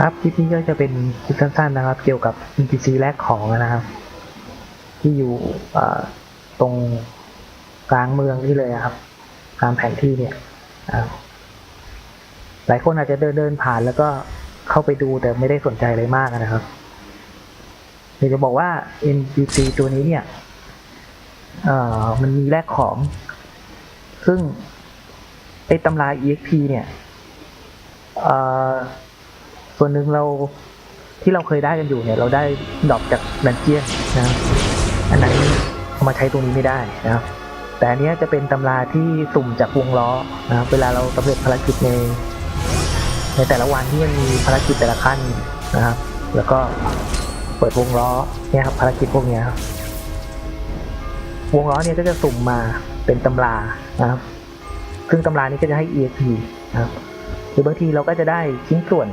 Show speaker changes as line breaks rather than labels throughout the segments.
ครับคลิปนี้ก็จะเป็นคลิปสั้นๆนะครับ เกี่ยวกับ NPC แลกของนะครับ ที่อยู่ตรงกลางเมืองนี่เลยอะครับ ตามแผนที่เนี่ยหลายคนอาจจะเดินเดินผ่านแล้วก็เข้าไปดูแต่ไม่ได้สนใจอะไรมากนะครับเดี๋ยวจะบอกว่า NPC ตัวนี้เนี่ยมันมีแลกของ ซึ่งไอ้ตำรา EXP เนี่ย ส่วนหนึ่งเราที่เราเคยได้กันอยู่เนี่ย เราได้ดรอปจากดันเจียนนะอันนั้นเอามาใช้ตรงนี้ไม่ได้นะครับแต่อันเนี้ยจะเป็นตำราที่สุ่มจากวงล้อนะครับเวลาเราสำเร็จภารกิจในในแต่ละวันที่มันมีภารกิจแต่ละขั้นนะครับ แล้วก็เปิดวงล้อเนี่ยครับภารกิจพวกเนี้ยครับวงล้อเนี่ยก็จะสุ่มมาเป็นตำรานะครับ ซึ่งตำรานี้ก็จะให้ EXP นะครับหรือบางทีเราก็จะได้ชิ้นส่วน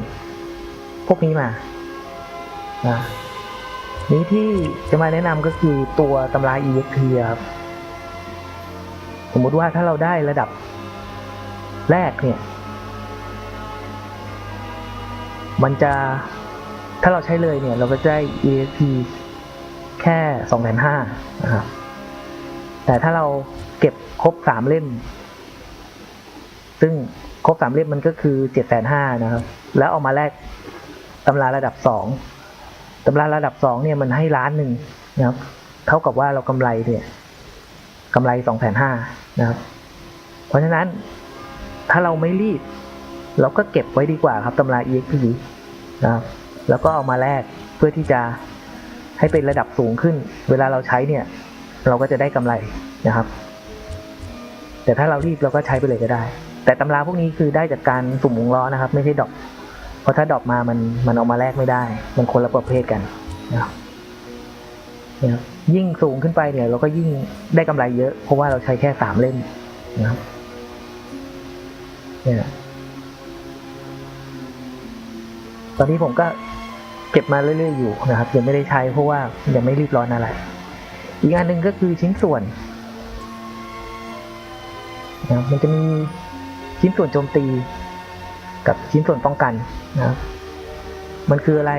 พวกนี้มานะนี้ที่จะมาแนะนำก็คือตัวตำรา EXP ครับสมมติว่าถ้าเราได้ระดับแรกเนี่ย มันจะถ้าเราใช้เลยเนี่ย เราก็จะได้ EXP แค่สองแสนห้านะครับ แต่ถ้าเราเก็บครบสามเล่ม ซึ่งครบสามเล่มมันก็คือเจ็ดแสนห้านะครับ แล้วเอามาแลก ตำราระดับสองตำราระดับสองเนี่ยมันให้ล้านหนึ่งนะครับ เท่ากับว่าเรากำไรเนี่ยกำไรสองแสนห้านะครับ เพราะฉะนั้นถ้าเราไม่รีบ เราก็เก็บไว้ดีกว่าครับตำรา EXP นะครับ แล้วก็เอามาแลกเพื่อที่จะให้เป็นระดับสูงขึ้น เวลาเราใช้เนี่ย เราก็จะได้กำไรนะครับ แต่ถ้าเรารีบเราก็ใช้ไปเลยก็ได้ แต่ตำราพวกนี้คือได้จากการสุ่มวงล้อนะครับ ไม่ใช่ดอก เพราะถ้าดอกมามันมันเอามาแลกไม่ได้ มันคนละประเภทกันนะครับเนี่ยยิ่งสูงขึ้นไปเนี่ย เราก็ยิ่งได้กำไรเยอะ เพราะว่าเราใช้แค่สามเล่มนะครับเนี่ยตอนนี้ผมก็เก็บมาเรื่อยๆอยู่นะครับยังไม่ได้ใช้เพราะว่ายังไม่รีบร้อนอะไร อีกอันหนึ่งก็คือชิ้นส่วนนะครับมันจะมีชิ้นส่วนโจมตี กับชิ้นส่วนป้องกันนะครับ มันคืออะไร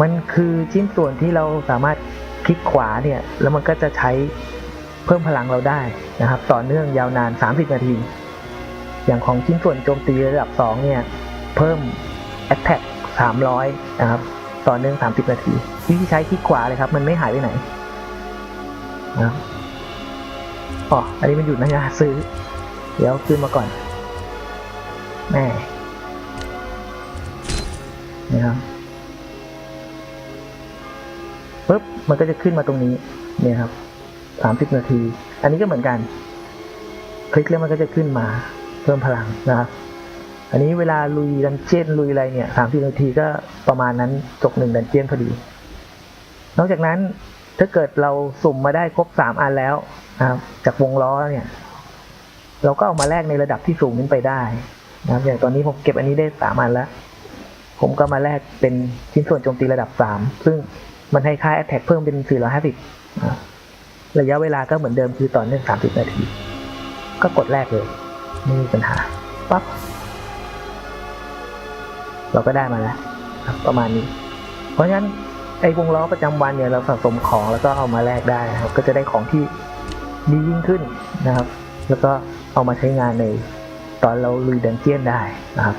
มันคือชิ้นส่วนที่เราสามารถคลิกขวาเนี่ย แล้วมันก็จะใช้เพิ่มพลังเราได้นะครับ ต่อเนื่องยาวนาน 30 นาที อย่างของชิ้นส่วนโจมตีระดับ 2 เนี่ย เพิ่ม attack 300 นะครับ ต่อเนื่อง 30 นาที วิธีใช้คลิกขวาเลยครับ มันไม่หายไปไหนนะครับอ๋อ อันนี้มันอยู่ในงาซื้อ เดี๋ยวขึ้นมาก่อนแม่ นะครับปุ๊บมันก็จะขึ้นมาตรงนี้เนี่ยครับสามสิบนาที อันนี้ก็เหมือนกัน คลิกแล้วมันก็จะขึ้นมาเพิ่มพลังนะครับ อันนี้เวลาลุยดันเจียนลุยอะไรเนี่ยสามสิบนาทีก็ประมาณนั้นจบหนึ่งดันเจียนพอดี นอกจากนั้นถ้าเกิดเราสุ่มมาได้ครบสามอันแล้วนะครับ จากวงล้อเนี่ย เราก็เอามาแลกในระดับที่สูงขึ้นไปได้นะครับอย่างตอนนี้ผมเก็บอันนี้ได้สามอันแล้ว ผมก็มาแลกเป็นชิ้นส่วนโจมตีระดับสามซึ่งมันให้ค่า attack เพิ่มเป็นสี่ร้อยห้าสิบระยะเวลาก็เหมือนเดิมคือต่อเนื่องสามสิบนาที ก็กดแลกเลย ไม่มีปัญหา ปั๊บ เราก็ได้มาแล้วครับประมาณนี้ เพราะฉะนั้นไอ้วงล้อประจำวันเนี่ยเราสะสมของแล้วก็เอามาแลกได้นะครับ ก็จะได้ของที่ดียิ่งขึ้นนะครับ แล้วก็เอามาใช้งานในตอนเราลุยดันเจียนได้นะครับ